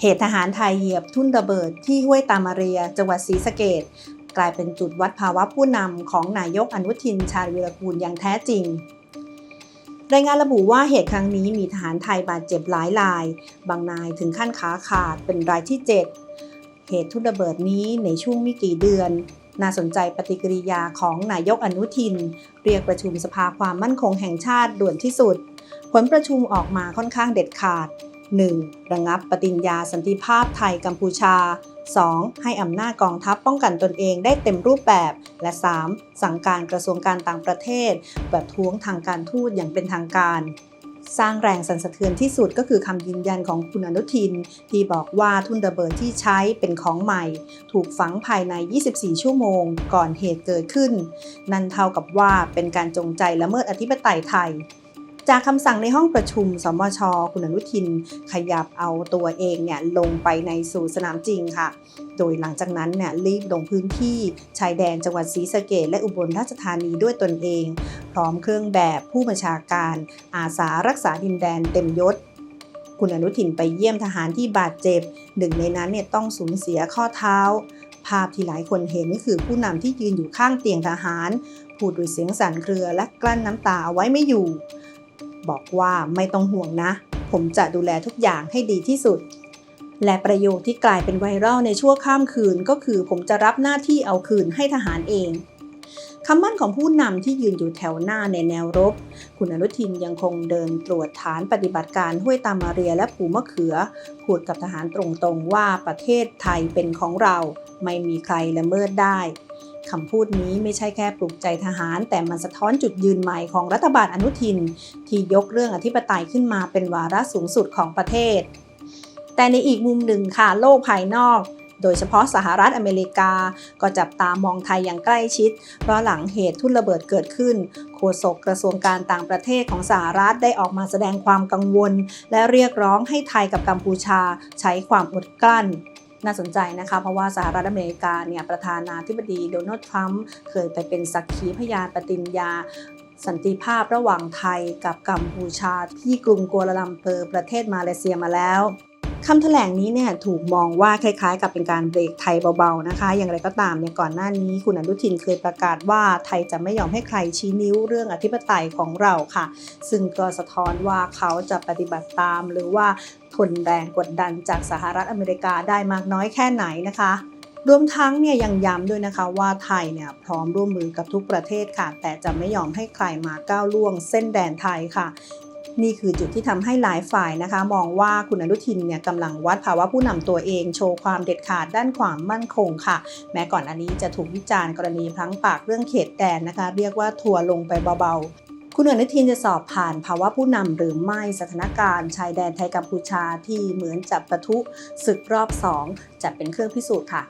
เหตุทหารไทยเหยียบทุ่นระเบิดที่ห้วยตามาเรีย จังหวัดศรีสะเกดกลายเป็นจุดวัดภาวะผู้นำของนายกอนุทินชาญวีรกูลอย่างแท้จริง รายงานระบุว่าเหตุครั้งนี้มีทหารไทยบาดเจ็บหลายราย บางนายถึงขั้นขาขาดเป็นรายที่ 7 เหตุทุ่นระเบิดนี้ในช่วงไม่กี่เดือน น่าสนใจปฏิกิริยาของนายกอนุทิน เรียกประชุมสภาความมั่นคงแห่งชาติด่วนที่สุด ผลประชุมออกมาค่อนข้างเด็ดขาด 1. ระงับปฏิญญาสันติภาพไทยกัมพูชา 2. ให้อำนาจกองทัพป้องกันตนเองได้เต็มรูปแบบ และ 3. สั่งการกระทรวงการต่างประเทศ แบบท้วงทางการทูตอย่างเป็นทางการ สร้างแรงสั่นสะเทือนที่สุดก็คือคำยืนยันของคุณอนุทิน ที่บอกว่าทุนระเบิดที่ใช้เป็นของใหม่ ถูกฝังภายใน 24 ชั่วโมง ก่อนเหตุเกิดขึ้น นั่นเท่ากับว่าเป็นการจงใจละเมิดอธิปไตยไทย จากคำสั่งในห้องประชุม สมช คุณอนุทิน ขยับเอาตัวเองเนี่ยลงไปในสู่สนามจริงค่ะ โดยหลังจากนั้นเนี่ยรีบลงพื้นที่ชายแดนจังหวัดศรีสะเกดและอุบลราชธานีด้วยตนเอง พร้อมเครื่องแบบผู้บัญชาการ อาสารักษาดินแดนเต็มยศคุณอนุทินไปเยี่ยมทหารที่บาดเจ็บ หนึ่งในนั้นเนี่ยต้องสูญเสียข้อเท้า ภาพที่หลายคนเห็นคือผู้นำที่ยืนอยู่ข้างเตียงทหาร พูดด้วยเสียงสั่นเครือและกลั้นน้ำตาเอาไว้ไม่อยู่ บอกว่าไม่ต้องห่วงนะ ผมจะดูแลทุกอย่างให้ดีที่สุด และประโยคที่กลายเป็นไวรัลในชั่วข้ามคืนก็คือผมจะรับหน้าที่เอาคืนให้ทหารเองคำมั่นของผู้นำที่ยืนอยู่แถวหน้าในแนวรบ คุณอนุทินยังคงเดินตรวจฐานปฏิบัติการห้วยตามาเรียและผูมะเขือ พูดกับทหารตรงๆว่าประเทศไทยเป็นของเรา ไม่มีใครละเมิดได้ คำพูดนี้ไม่ใช่แค่ปลุกใจทหาร แต่มันสะท้อนจุดยืนใหม่ของรัฐบาลอนุทิน ที่ยกเรื่องอธิปไตยขึ้นมาเป็นวาระสูงสุดของประเทศ แต่ในอีกมุมหนึ่งค่ะโลกภายนอกโดยเฉพาะสหรัฐอเมริกา ก็จับตามองไทยอย่างใกล้ชิด เพราะหลังเหตุทุ่นระเบิดเกิดขึ้น โฆษกกระทรวงการต่างประเทศของสหรัฐได้ออกมาแสดงความกังวล และเรียกร้องให้ไทยกับกัมพูชาใช้ความอดกลั้น น่าสนใจนะคะ เพราะว่าสหรัฐอเมริกาเนี่ยประธานาธิบดีโดนัลด์ทรัมป์เคยไปเป็นสักขีพยานปฏิญญาสันติภาพระหว่างไทยกับกัมพูชาที่กรุงกัวลาลัมเปอร์ประเทศมาเลเซียมาแล้ว คำแถลงนี้เนี่ยถูกมองว่าคล้ายๆ กับเป็นการเบรกไทยเบาๆนะคะ อย่างไรก็ตามเนี่ยก่อนหน้านี้คุณอนุทินเคยประกาศว่าไทยจะไม่ยอมให้ใครชี้นิ้วเรื่องอธิปไตยของเราค่ะ ซึ่งก็สะท้อนว่าเขาจะปฏิบัติตามหรือว่าทนแรงกดดันจากสหรัฐอเมริกาได้มากน้อยแค่ไหนนะคะรวมทั้งเนี่ยยังย้ำด้วยนะคะว่าไทยเนี่ยพร้อมร่วมมือกับทุกประเทศค่ะ แต่จะไม่ยอมให้ใครมาก้าวล่วงเส้นแดนไทยค่ะ นี่คือจุดที่ทำให้หลายฝ่ายนะคะ มองว่าคุณอนุทินเนี่ยกำลังวัดภาวะผู้นำตัวเอง โชว์ความเด็ดขาดด้านความมั่นคงค่ะ แม้ก่อนอันนี้จะถูกวิจารณ์กรณีพลั้งปากเรื่องเขตแดนนะคะ เรียกว่าทัวร์ลงไปเบาๆคุณอนุทินจะสอบผ่านภาวะผู้นำหรือไม่สถานการณ์ชายแดนไทยกัมพูชาที่เหมือนจะประทุศึกรอบ2จะเป็นเครื่องพิสูจน์ค่ะ